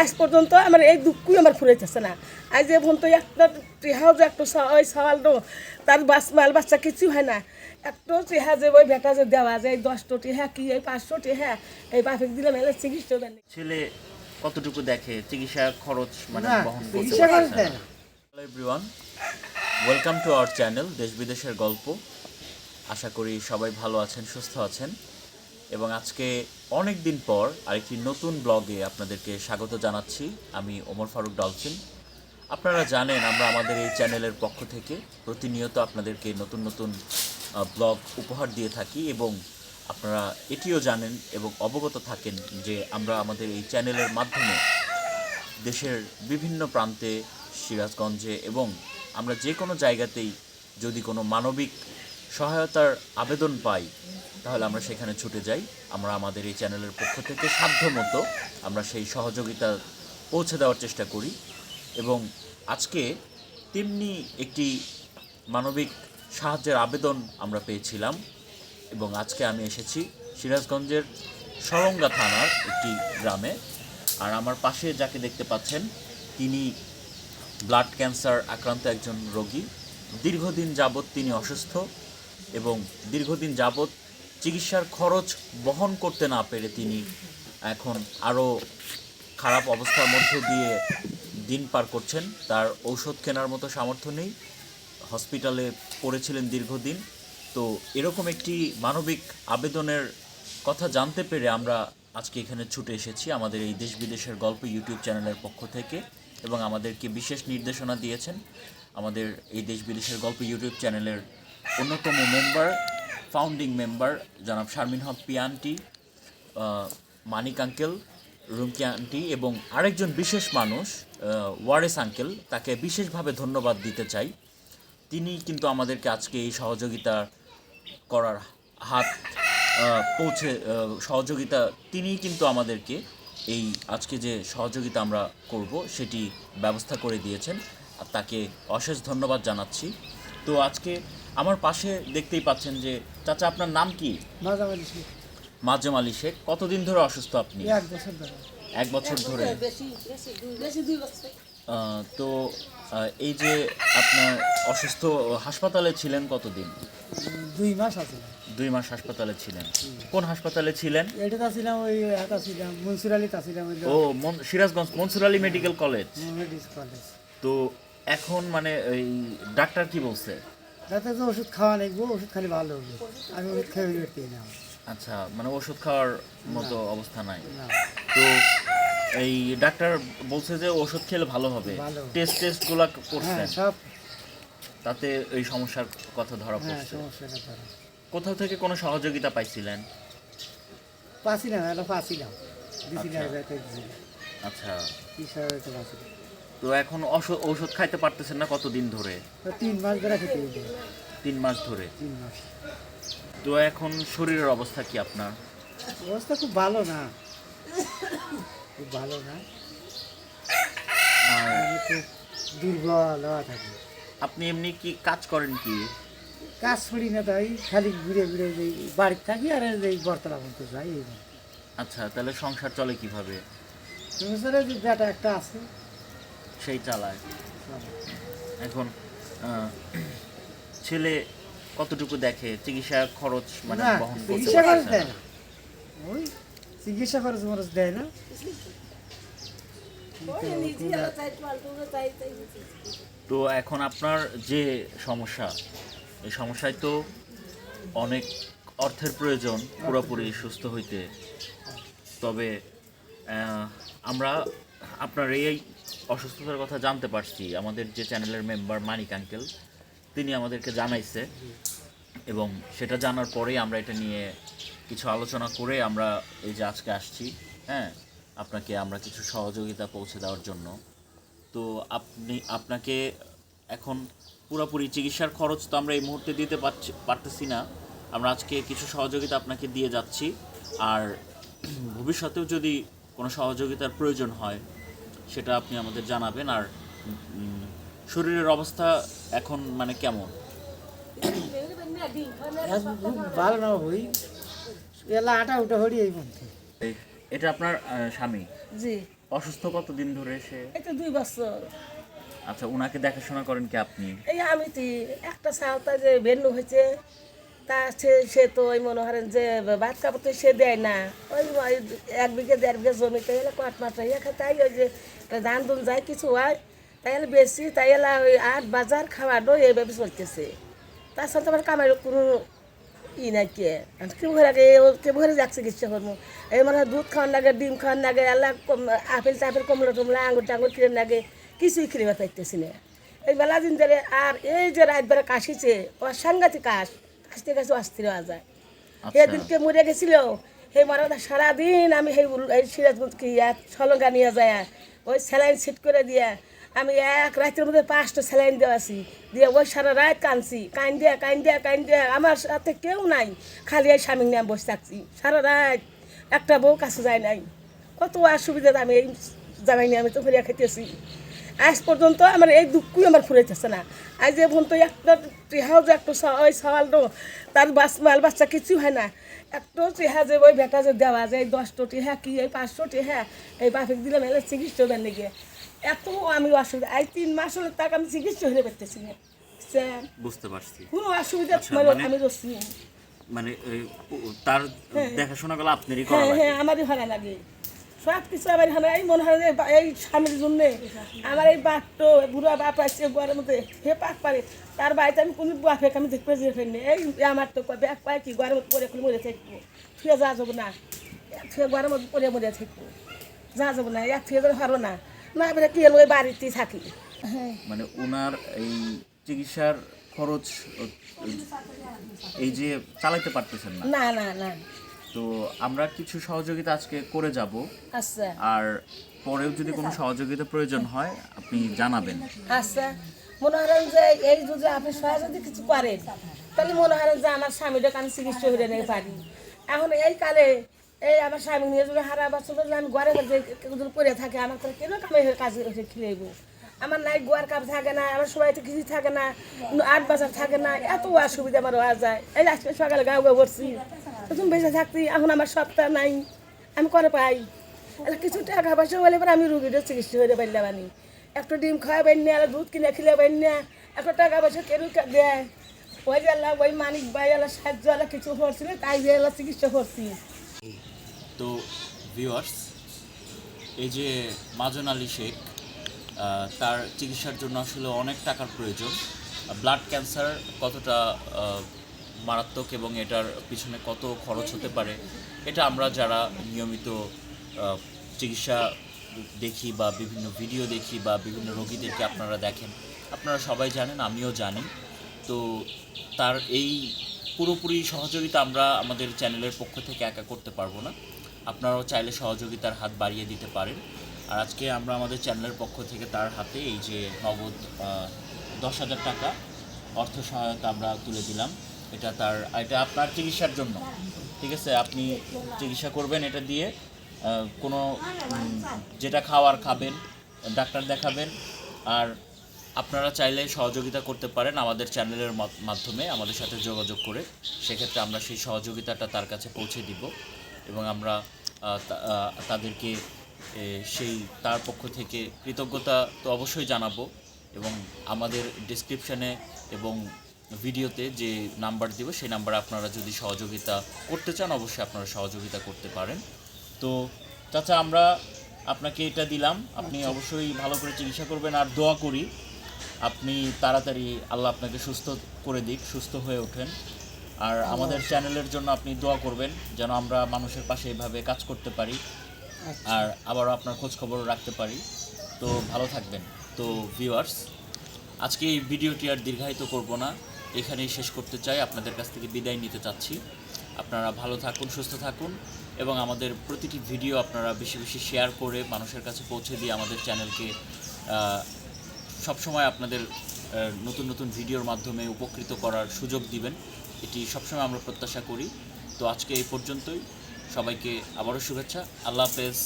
আজ পর্যন্ত আমার এই দুঃখই আমার ফুরাইতেছে না। আজ এ পর্যন্ত একটা টিহাও যে একটু ওই সওয়াল দো তার বাস মাল বাচ্চা কিছু হয় না। একটু টিহা যে ওই ভেটা যে দেওয়া যায় এই দশটো টিহা কি এই পাঁচশো টিহা এই বাপেক দিলাম এলে চিকিৎসা দেন ছেলে কতটুকু দেখে? চিকিৎসা খরচ মানে বহন করতে everyone welcome to our channel দেশ বিদেশের গল্প আশা করি সবাই ভালো আছেন সুস্থ আছেন। এবং আজকে অনেক দিন পর আরেকটি নতুন ব্লগে আপনাদেরকে স্বাগত জানাচ্ছি। আমি ওমর ফারুক ডলফিন। আপনারা জানেন, আমরা আমাদের এই চ্যানেলের পক্ষ থেকে প্রতিনিয়ত আপনাদেরকে নতুন নতুন ব্লগ উপহার দিয়ে থাকি এবং আপনারা এটিও জানেন এবং অবগত থাকেন যে আমরা আমাদের এই চ্যানেলের মাধ্যমে দেশের বিভিন্ন প্রান্তে, সিরাজগঞ্জে এবং আমরা যে কোনো জায়গাতেই যদি কোনো মানবিক সহায়তার আবেদন পাই তাহলে আমরা সেখানে ছুটে যাই। আমরা আমাদের এই চ্যানেলের পক্ষ থেকে সাধ্য মতো আমরা সেই সহযোগিতা পৌঁছে দেওয়ার চেষ্টা করি এবং আজকে তেমনি একটি মানবিক সাহায্যের আবেদন আমরা পেয়েছিলাম এবং আজকে আমি এসেছি সিরাজগঞ্জের সরঙ্গা থানার একটি গ্রামে। আর আমার পাশে যাকে দেখতে পাচ্ছেন, তিনি ব্লাড ক্যান্সার আক্রান্ত একজন রোগী। দীর্ঘদিন যাবৎ তিনি অসুস্থ এবং দীর্ঘদিন যাবৎ চিকিৎসার খরচ বহন করতে না পেরে তিনি এখন আরও খারাপ অবস্থার মধ্য দিয়ে দিন পার করছেন। তার ঔষধ কেনার মতো সামর্থ্য নেই। হসপিটালে পড়েছিলেন দীর্ঘদিন। তো এরকম একটি মানবিক আবেদনের কথা জানতে পেরে আমরা আজকে এখানে ছুটে এসেছি আমাদের এই দেশ বিদেশের গল্প ইউটিউব চ্যানেলের পক্ষ থেকে এবং আমাদেরকে বিশেষ নির্দেশনা দিয়েছেন আমাদের এই দেশ বিদেশের গল্প ইউটিউব চ্যানেলের অন্যতম মেম্বার ফাউন্ডিং মেম্বার জনাব শারমিন হক পিয়ান্টি মানিক আঙ্কেল, রুমকি আন্টি এবং আরেকজন বিশেষ মানুষ ওয়ারেস আঙ্কেল, তাকে বিশেষভাবে ধন্যবাদ দিতে চাই। তিনি কিন্তু আমাদেরকে আজকে এই সহযোগিতা করার হাত পৌঁছে সহযোগিতা তিনিই কিন্তু আমাদেরকে এই আজকে যে সহযোগিতা আমরা করব, সেটি ব্যবস্থা করে দিয়েছেন। আর তাকে অশেষ ধন্যবাদ জানাচ্ছি। তো আজকে আমার পাশে দেখতেই পাচ্ছেন যে চাচা আপনার নাম কি? মাঝামাঝি ছিল। মাজেম আলী শেখ। কতদিন ধরে অসুস্থ আপনি? এক বছর ধরে। এক বছর ধরে। বেশি বেশি বেশি দুই বছর আহ, তো এই যে আপনার অসুস্থ হাসপাতালে ছিলেন কতদিন? দুই মাস আছে। দুই মাস হাসপাতালে ছিলেন। কোন হাসপাতালে ছিলেন? এটা ছিলাম ওই এটা ছিলাম মনসুরালিতে ছিলাম ওই ও মন- সিরাজগঞ্জ মনসুর আলী মেডিকেল কলেজ। মোহামেডিস কলেজ। তো এখন মানে এই ডাক্তার কি বলছে? যাতে তো ওষুধ খাওয়া নেই ওষুধ খালি ভালো হবে। আমি ওষুধ খেয়ে বেরোতে না আচ্ছা মানে ওষুধ খাওয়ার মতো অবস্থা নাই। তো এই ডাক্তার বলছে যে ওষুধ খেলে ভালো হবে। টেস্ট টেস্টগুলা হ্যাঁ করছেন সব। তাতে এই সমস্যার কথা ধরা হ্যাঁ পড়ছে। কোথাও থেকে কোনো সহযোগিতা পাইছিলেন? পাচ্ছিলাম এটা দিছিলাম আচ্ছা। কি তো এখন ঔষধ খাইতে পারতেছেন না কতদিন ধরে? তিন মাস ধরে খেতে তিন মাস ধরে? তিন মাস। তো এখন শরীরের অবস্থা কি আপনার? অবস্থা খুব ভালো না। খুব ভালো না। আর দুর্বল হওয়া থাকি। আপনি এমনি কি কাজ করেন কি? কাজ করি না তাই খালি ঘুরে ঘুরে যে বাড়িতে থাকি আর এই বর্তলা পর্যন্ত যাই। আচ্ছা তাহলে সংসার চলে কীভাবে? সংসারে যে বেটা একটা আছে। সেই চালায়। এখন ছেলে কতটুকু দেখে? চিকিৎসা খরচ মানে বহন করতে চিকিৎসা খরচ পারছে দেয় না। না ওই চিকিৎসা খরচ মরচ দেয় না। তো এখন আপনার যে সমস্যা এই সমস্যায় তো অনেক অর্থের প্রয়োজন পুরোপুরি সুস্থ হইতে। তবে আমরা আপনার এই অসুস্থতার কথা জানতে পারছি। আমাদের যে চ্যানেলের মেম্বার মানিক আঙ্কেল, তিনি আমাদেরকে জানাইছে এবং সেটা জানার পরেই আমরা এটা নিয়ে কিছু আলোচনা করে আমরা এই যে আজকে আসছি হ্যাঁ আপনাকে আমরা কিছু সহযোগিতা পৌঁছে দেওয়ার জন্য। তো আপনি, আপনাকে এখন পুরোপুরি চিকিৎসার খরচ তো আমরা এই মুহূর্তে দিতে পারছি, পারতেছি না। আমরা আজকে কিছু সহযোগিতা আপনাকে দিয়ে যাচ্ছি। আর ভবিষ্যতেও যদি কোনো সহযোগিতার প্রয়োজন হয় সেটা আপনি আমাদের জানাবেন। আর শরীরের অবস্থা এখন মানে কেমন? ভালো না হই এলা আটা উঠা হরি এই মধ্যে এই- এটা আপনার স্বামী? জি। অসুস্থ কতদিন ধরে সে? এই তো দুই বছর। আচ্ছা ওনাকে দেখাশোনা করেন কি আপনি? এই আমি তো একটা সালতা যে বেন্নু হয়েছে তা সে সে তো ওই মনে করেন যে ভাত কাপড় তো সে দেয় না। ওই এক বিঘে, দেড় বিঘে জমিতে এলে কট মাঠ ইয়ে তাই ওই যে ধান দুন যায়, কিছু হয়, তাই এলে বেশি, তাই এলা ওই আট বাজার খাওয়ানো এইভাবে চলতেছে। তার সাথে আমার কামাই কোনো ই নাই কে। কেউ ঘরে আগে কেউ ঘরে যাক চিকিৎসা করব। এই মানে দুধ খাওয়ার লাগে ডিম খাওয়ার লাগে আল্লাহ আপেল টাপেল, কমলা টমলা আঙুর টাঙ্গুর কিনে লাগে কিছুই কিনে পাইতেছি না। এই বেলা দিন ধরে আর এই যে রাত বেড়ে কাশিছে ও সাংঘাতিক কাশ। কাশতে কাশতে অস্থির হওয়া যায়। আচ্ছা। সেদিনকে মরে গেছিল। সেই মারা সারাদিন আমি সেই এই সিরাজগঞ্জ কি এক সলঙ্গা নিয়ে যায় ওই স্যালাইন সেট করে দিয়ে আমি এক রাতের মধ্যে পাঁচটা স্যালাইন দেওয়াছি দিয়ে ওই সারা রাত কানছি কান দিয়া কান দিয়া আমার সাথে কেউ নাই। খালি এই স্বামী নিয়ে বসে থাকছি। সারা রাত একটা বউ কাছে যায় নাই। কত অসুবিধা আমি এই জামাই নিয়ে আমি তো ফিরিয়া খেতেছি আজ পর্যন্ত আমার এই দুঃখই আমার ফুরাইতেছে না। আজ যে পর্যন্ত একটা টিহাও যে একটু ওই সওয়াল তো তার বাস মাল বাচ্চা কিছু হয় না। একটু টিহা যে ওই বেটা যে দেওয়া যায় দশটো টিহা কি এই পাঁচশো টিহা এই বাপেক দিলাম এলে চিকিৎসা দেন নাকি। এত আমি অসুবিধা আজ তিন মাস হলে তাকে আমি চিকিৎসা হয়ে পারতেছি না। বুঝতে পারছি। কোনো অসুবিধা আচ্ছা, মানে মানে- আমি রচ্ছি মানে তার দেখাশোনা গুলো আপনারই করা হ্যাঁ লাগে। হ্যাঁ আমারই ভালো লাগে। সব কিছু আমার ভালো এই মনে হয় এই স্বামীর জন্য আমার এই বাপটো বুড়া বাপ আছে ঘরের মধ্যে হে পাক পারে। তার বাড়িতে আমি কোনো বাপে আমি দেখতে যে ফেলনি এই আমার তো ব্যাগ পায় কি ঘরের মধ্যে পরে মরে থাকব। ফিরে যা যাব না। ফিরে ঘরের মধ্যে পরে মরে থাকব। যা যাব না এক ফিরে পারব না। না এবারে কি হলো ওই বাড়িতেই থাকি। মানে ওনার এই চিকিৎসার খরচ এই যে চালাতে পারতেছেন না? না না না। তো আমরা কিছু সহযোগিতা আজকে করে যাব। আচ্ছা। আর পরেও যদি কোনো সহযোগিতা প্রয়োজন হয় আপনি জানাবেন। আচ্ছা। মনে করেন যে এই যদি আপনি সহায় যদি কিছু করেন তাহলে মনে করেন যে আমার স্বামীটাকে আমি চিকিৎসা করে নিতে পারি। এখন এই কালে এই আমার স্বামী নিয়ে যদি হারা যদি আমি ঘরে যদি পড়ে থাকে আমার করে কেন কামে কাজে উঠে খিলাইব আমার নাই গোয়ার কাপ থাকে না আমার সবাই তো কিছু থাকে না আট বাজার থাকে না এত অসুবিধা আমার হওয়া যায়। এই আজকে সকালে গাও গাও করছি। তখন বেঁচে থাকতি, এখন আমার সপ্তাহ নাই। আমি করে পাই। এলা কিছু টাকা পয়সা হলে পরে আমি রুগীটা চিকিৎসা করে পারলাম আনি একটু ডিম খাওয়াবেন না, আর দুধ কিনে খেলাবেন না, একটা টাকা পয়সা কেউ দেয় ওই আল্লাহ, ওই মানিক ভাই, আল্লাহ সাহায্য, আল্লাহ কিছু করছিল, তাই যে আল্লাহ চিকিৎসা করছি। তো ভিউয়ার্স এই যে মাজন আলী শেখ তার চিকিৎসার জন্য আসলে অনেক টাকার প্রয়োজন। ব্লাড ক্যান্সার কতটা মারাত্মক এবং এটার পিছনে কত খরচ হতে পারে, এটা আমরা যারা নিয়মিত চিকিৎসা দেখি বা বিভিন্ন ভিডিও দেখি বা বিভিন্ন রোগীদেরকে আপনারা দেখেন, আপনারা সবাই জানেন, আমিও জানি। তো তার এই পুরোপুরি সহযোগিতা আমরা আমাদের চ্যানেলের পক্ষ থেকে একা করতে পারব না। আপনারাও চাইলে সহযোগিতার হাত বাড়িয়ে দিতে পারেন। আর আজকে আমরা আমাদের চ্যানেলের পক্ষ থেকে তার হাতে এই যে নগদ দশ হাজার টাকা অর্থ সহায়তা আমরা তুলে দিলাম। এটা তার, এটা আপনার চিকিৎসার জন্য। ঠিক আছে? আপনি চিকিৎসা করবেন এটা দিয়ে কোনো যেটা খাওয়ার খাবেন, ডাক্তার দেখাবেন, আর আপনারা চাইলে সহযোগিতা করতে পারেন আমাদের চ্যানেলের মাধ্যমে, আমাদের সাথে যোগাযোগ করে। সেক্ষেত্রে আমরা সেই সহযোগিতাটা তার কাছে পৌঁছে দিব এবং আমরা তাদেরকে সেই, তার পক্ষ থেকে কৃতজ্ঞতা তো অবশ্যই জানাব এবং আমাদের ডিসক্রিপশনে এবং ভিডিওতে যে নাম্বার দিব সেই নাম্বারে আপনারা যদি সহযোগিতা করতে চান অবশ্যই আপনারা সহযোগিতা করতে পারেন। তো চাচা আমরা আপনাকে এটা দিলাম। আপনি অবশ্যই ভালো করে চিকিৎসা করবেন আর দোয়া করি। আপনি তাড়াতাড়ি আল্লাহ আপনাকে সুস্থ করে দিক সুস্থ হয়ে ওঠেন। আর আমাদের চ্যানেলের জন্য আপনি দোয়া করবেন যেন আমরা মানুষের পাশে এইভাবে কাজ করতে পারি। আর আবারও আপনার খোঁজ খবর রাখতে পারি। তো ভালো থাকবেন। তো ভিউয়ার্স আজকে এই ভিডিওটি আর দীর্ঘায়িত করব না। এখানেই শেষ করতে চাই। আপনাদের কাছ থেকে বিদায় নিতে চাচ্ছি। আপনারা ভালো থাকুন, সুস্থ থাকুন এবং আমাদের প্রতিটি ভিডিও আপনারা বেশি বেশি শেয়ার করে মানুষের কাছে পৌঁছে দিয়ে আমাদের চ্যানেলকে সবসময় আপনাদের নতুন নতুন ভিডিওর মাধ্যমে উপকৃত করার সুযোগ দিবেন। এটি সবসময় আমরা প্রত্যাশা করি। তো আজকে এই পর্যন্তই। সবাইকে আবারও শুভেচ্ছা। আল্লাহ হাফেজ।